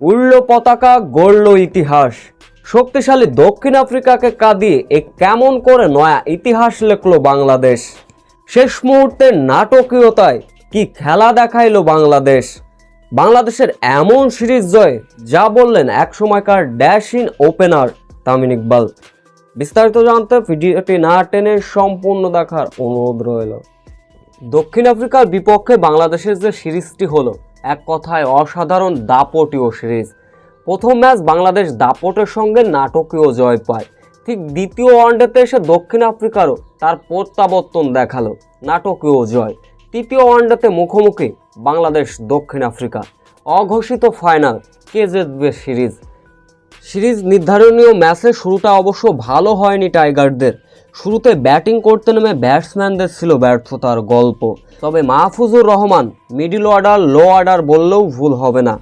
উড়ল পতাকা, গড়ল ইতিহাস। শক্তিশালী দক্ষিণ আফ্রিকাকে কাঁদিয়ে এ কেমন করে নয়া ইতিহাস লেখলো বাংলাদেশ? শেষ মুহূর্তের নাটকীয়তায় কি খেলা দেখাইলো বাংলাদেশ? বাংলাদেশের এমন সিরিজ জয়, যা বললেন এক সময়কার dashing opener Tamim Iqbal. বিস্তারিত জানতে ভিডিওটি না টেনে সম্পূর্ণ দেখার অনুরোধ রইল। দক্ষিণ আফ্রিকার বিপক্ষে বাংলাদেশের যে সিরিজটি হলো এক কথায় অসাধারণ দাপটীয় সিরিজ। প্রথম ম্যাচ বাংলাদেশ দাপটের সঙ্গে নাটকীয় জয় পায়। ঠিক দ্বিতীয় ওয়ানডেতে এসে দক্ষিণ আফ্রিকারও তার প্রত্যাবর্তন দেখাল নাটকীয় জয়। তৃতীয় ওয়ানডেতে মুখোমুখি বাংলাদেশ দক্ষিণ আফ্রিকা। অঘোষিত ফাইনাল কে জিতবে সিরিজ? সিরিজ নির্ধারণীয় ম্যাচে শুরুটা অবশ্য ভালো হয়নি টাইগারদের। শুরুতে ব্যাটিং করতে নেমে ব্যাটসম্যানদের ছিল ব্যর্থতার গল্প। তবে Mahfuzur Rahman middle order, low order বললেও ভুল হবে না।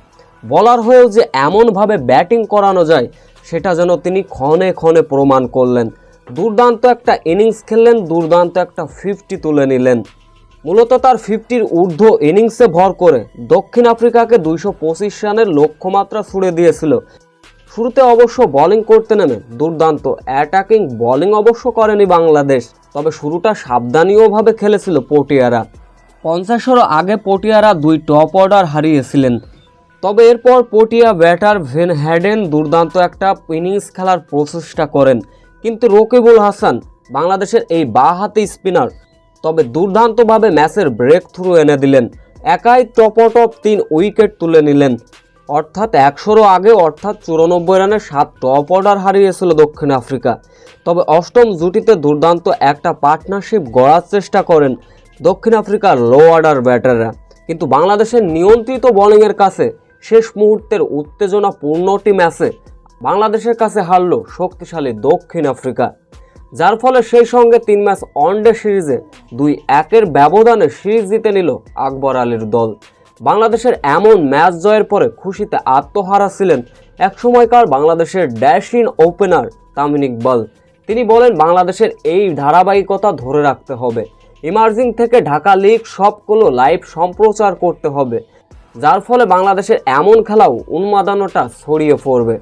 বলার হয়েও যে এমনভাবে ব্যাটিং করানো যায়, সেটা যেন তিনি ক্ষণে ক্ষণে প্রমাণ করলেন। দুর্দান্ত একটা ইনিংস খেললেন, দুর্দান্ত একটা ফিফটি তুলে নিলেন। মূলত তার ফিফটির ঊর্ধ্ব ইনিংসে ভর করে দক্ষিণ আফ্রিকাকে দুইশো পঁচিশ রানের লক্ষ্যমাত্রা ছুড়ে দিয়েছিল। শুরুতে অবশ্য বোলিং করতে নেমে দুর্দান্ত অ্যাটাকিং বোলিং অবশ্য করেনি বাংলাদেশ, তবে শুরুটা সাবধানীয়ভাবে খেলেছিল পটিয়ারা। পঞ্চাশেরও আগে পটিয়ারা দুই টপ অর্ডার হারিয়েছিলেন। তবে এরপর পটিয়া ব্যাটার ভেন হ্যাডেন দুর্দান্ত একটা ইনিংস খেলার প্রচেষ্টা করেন। কিন্তু রকিবুল হাসান, বাংলাদেশের এই বাঁহাতি স্পিনার তবে দুর্দান্তভাবে ম্যাচের ব্রেক থ্রু এনে দিলেন। একাই টপটপ তিন উইকেট তুলে নিলেন। অর্থাৎ একশোরও আগে, অর্থাৎ চুরানব্বই রানে সাত টপ অর্ডার হারিয়েছিল দক্ষিণ আফ্রিকা। তবে অষ্টম জুটিতে দুর্দান্ত একটা পার্টনারশিপ গড়ার চেষ্টা করেন দক্ষিণ আফ্রিকার লো অর্ডার ব্যাটাররা কিন্তু বাংলাদেশের নিয়ন্ত্রিত বোলিংয়ের কাছে শেষ মুহূর্তের উত্তেজনাপূর্ণটি ম্যাচে বাংলাদেশের কাছে হারল শক্তিশালী দক্ষিণ আফ্রিকা। যার ফলে সেই সঙ্গে তিন ম্যাচ ওয়ানডে সিরিজে দুই একের ব্যবধানে সিরিজ জিতে নিল আকবর আলীর দল। বাংলাদেশের এমন ম্যাচ জয়ের পরে খুশিতে আত্মহারা ছিলেন একসময়কার বাংলাদেশের ড্যাশিন ওপেনার তামিন ইকবাল। তিনি বলেন, বাংলাদেশের এই ধারাবাহিকতা ধরে রাখতে হবে। ইমার্জিং থেকে ঢাকা লিগ সবগুলো লাইভ সম্প্রচার করতে হবে, যার ফলে বাংলাদেশের এমন খেলাও উন্মাদানোটা ছড়িয়ে পড়বে।